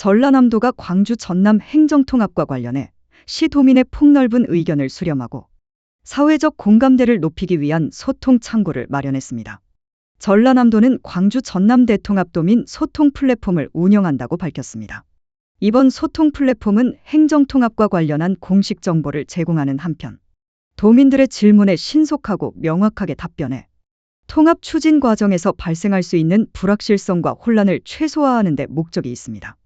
전라남도가 광주 전남 행정통합과 관련해 시도민의 폭넓은 의견을 수렴하고 사회적 공감대를 높이기 위한 소통 창구를 마련했습니다. 전라남도는 광주 전남 대 통합도민 소통 플랫폼을 운영한다고 밝혔습니다. 이번 소통 플랫폼은 행정통합과 관련한 공식 정보를 제공하는 한편 도민들의 질문에 신속하고 명확하게 답변해 통합 추진 과정에서 발생할 수 있는 불확실성과 혼란을 최소화하는 데 목적이 있습니다.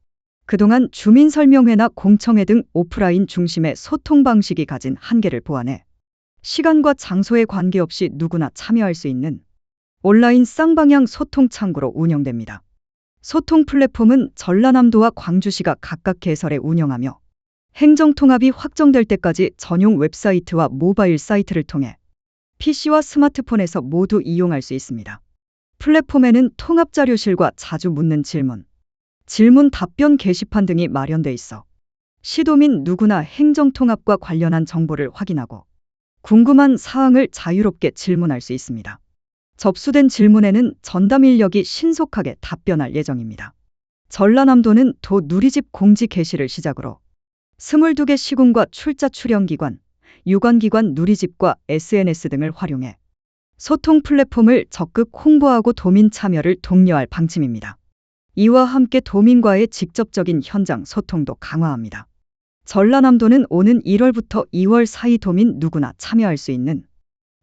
그동안 주민 설명회나 공청회 등 오프라인 중심의 소통 방식이 가진 한계를 보완해 시간과 장소에 관계없이 누구나 참여할 수 있는 온라인 쌍방향 소통 창구로 운영됩니다. 소통 플랫폼은 전라남도와 광주시가 각각 개설해 운영하며 행정통합이 확정될 때까지 전용 웹사이트와 모바일 사이트를 통해 PC와 스마트폰에서 모두 이용할 수 있습니다. 플랫폼에는 통합자료실과 자주 묻는 질문, 질문 답변 게시판 등이 마련돼 있어 시도민 누구나 행정통합과 관련한 정보를 확인하고 궁금한 사항을 자유롭게 질문할 수 있습니다. 접수된 질문에는 전담 인력이 신속하게 답변할 예정입니다. 전라남도는 도 누리집 공지 게시를 시작으로 22개 시군과 출자 출연기관, 유관기관 누리집과 SNS 등을 활용해 소통 플랫폼을 적극 홍보하고 도민 참여를 독려할 방침입니다. 이와 함께 도민과의 직접적인 현장 소통도 강화합니다. 전라남도는 오는 1월부터 2월 사이 도민 누구나 참여할 수 있는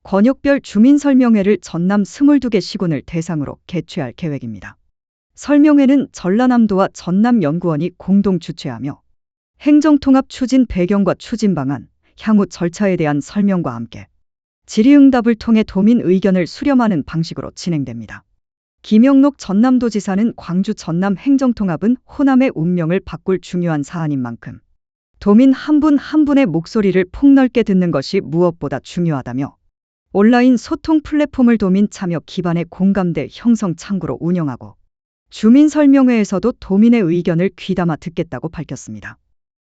권역별 주민 설명회를 전남 22개 시군을 대상으로 개최할 계획입니다. 설명회는 전라남도와 전남연구원이 공동 주최하며 행정통합 추진 배경과 추진 방안, 향후 절차에 대한 설명과 함께 질의응답을 통해 도민 의견을 수렴하는 방식으로 진행됩니다. 김영록 전남도지사는 광주 전남 행정통합은 호남의 운명을 바꿀 중요한 사안인 만큼 도민 한분한 분의 목소리를 폭넓게 듣는 것이 무엇보다 중요하다며 온라인 소통 플랫폼을 도민 참여 기반의 공감대 형성 창구로 운영하고 주민 설명회에서도 도민의 의견을 귀담아 듣겠다고 밝혔습니다.